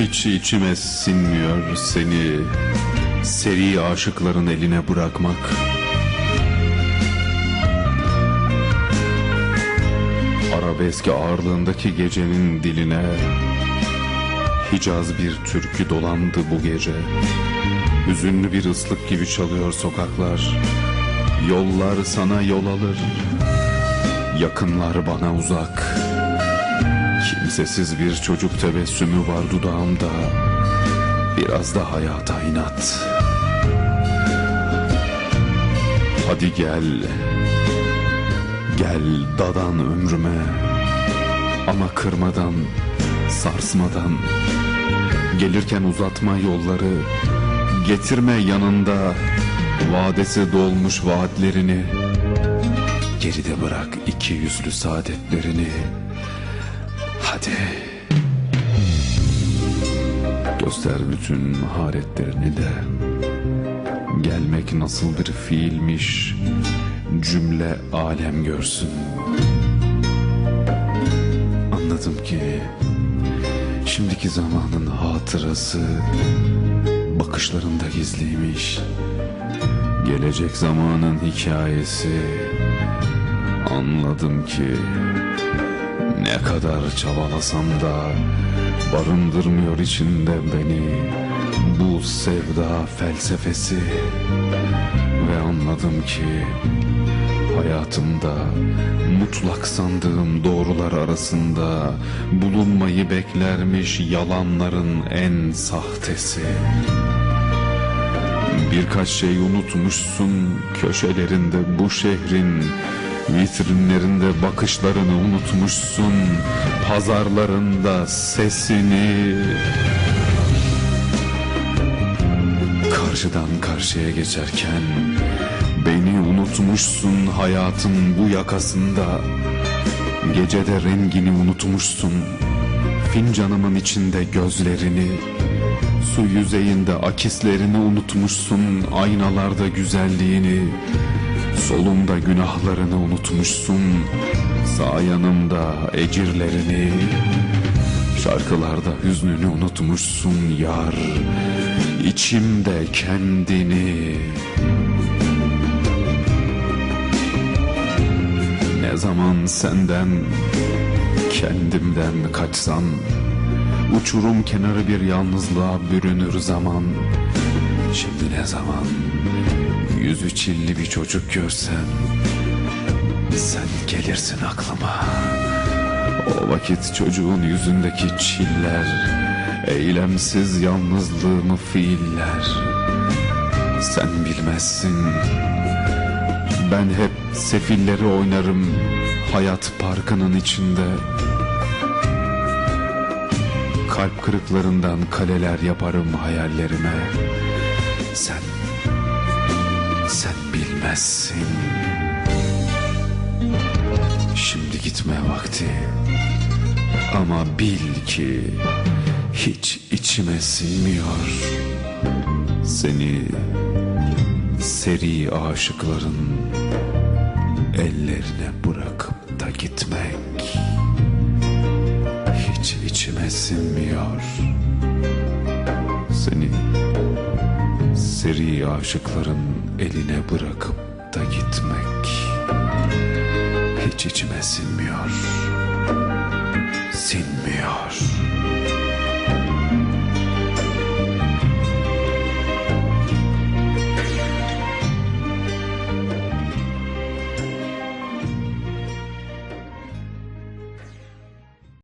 Hiç içime sinmiyor seni seri aşıkların eline bırakmak. Arabesk ağırlığındaki gecenin diline Hicaz bir türkü dolandı bu gece. Hüzünlü bir ıslık gibi çalıyor sokaklar. Yollar sana yol alır. Yakınlar bana uzak. Kimsesiz bir çocuk tebessümü var dudağımda. Biraz da hayata inat. Hadi gel. Gel dadan ömrüme. Ama kırmadan, sarsmadan. Gelirken uzatma yolları. Getirme yanında vadesi dolmuş vaatlerini. Geride bırak iki yüzlü saadetlerini. Hadi. Göster bütün maharetlerini de. Gelmek nasıl bir fiilmiş cümle alem görsün. Anladım ki şimdiki zamanın hatırası bakışlarında gizliymiş. Gelecek zamanın hikayesi anladım ki ne kadar çabalasam da barındırmıyor içinde beni bu sevda felsefesi ve anladım ki hayatımda mutlak sandığım doğrular arasında bulunmayı beklermiş yalanların en sahtesi. Birkaç şey unutmuşsun köşelerinde bu şehrin Vitrinlerinde bakışlarını unutmuşsun Pazarlarında sesini. Karşıdan karşıya geçerken Beni unutmuşsun hayatın bu yakasında. Gecede rengini unutmuşsun Fincanımın içinde gözlerini. Su yüzeyinde akislerini unutmuşsun Aynalarda güzelliğini Solumda günahlarını unutmuşsun. Sağ yanımda ecirlerini Şarkılarda hüznünü unutmuşsun yar. İçimde kendini. Ne zaman senden Kendimden kaçsam? Uçurum kenarı bir yalnızlığa bürünür zaman. Şimdi ne zaman Yüzü çilli bir çocuk görsem Sen gelirsin aklıma. O vakit çocuğun yüzündeki çiller Eylemsiz yalnızlığımı fiiller. Sen bilmezsin Ben hep sefilleri oynarım Hayat parkının içinde. Kalp kırıklarından kaleler yaparım hayallerime. Sen sen bilmezsin. Şimdi gitme vakti. Ama bil ki Hiç içime sinmiyor. Seni Seri aşıkların Ellerine bırakıp da gitmek Hiç içime sinmiyor seri aşıkların eline bırakıp da gitmek hiç içime sinmiyor. Sinmiyor.